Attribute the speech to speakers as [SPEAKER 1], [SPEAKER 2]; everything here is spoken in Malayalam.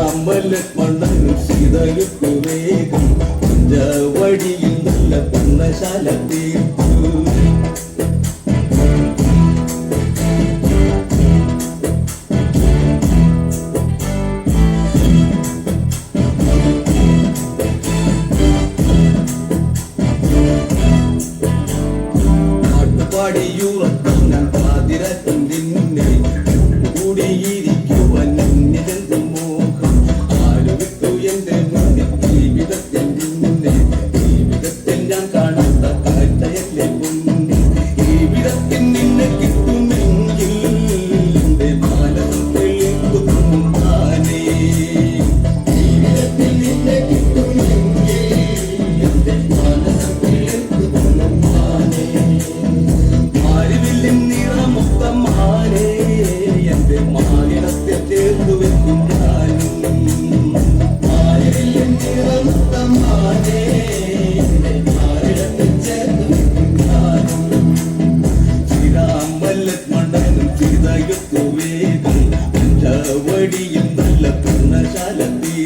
[SPEAKER 1] ശ്രീരാമലക്ഷ്മണനും സീതയ്ക്ക് വേഗം കുഞ്ചവടിയിൽ നല്ല പർണശാല തീർത്തു പാടിയൂറത്തങ്ങാൻ പാതിരത്തൻ നിന്നെ ഞാൻ കാണുന്ന കാഴ്ചയല്ലേ കുഞ്ഞിനെ ഈ നിന്നെ ഈ നിന്നെ വെക്കും ഞാനും മാറിവില്ലും മഴയത്തു വേഗം വടിയും നല്ല പൂർണശാലത്തിൽ.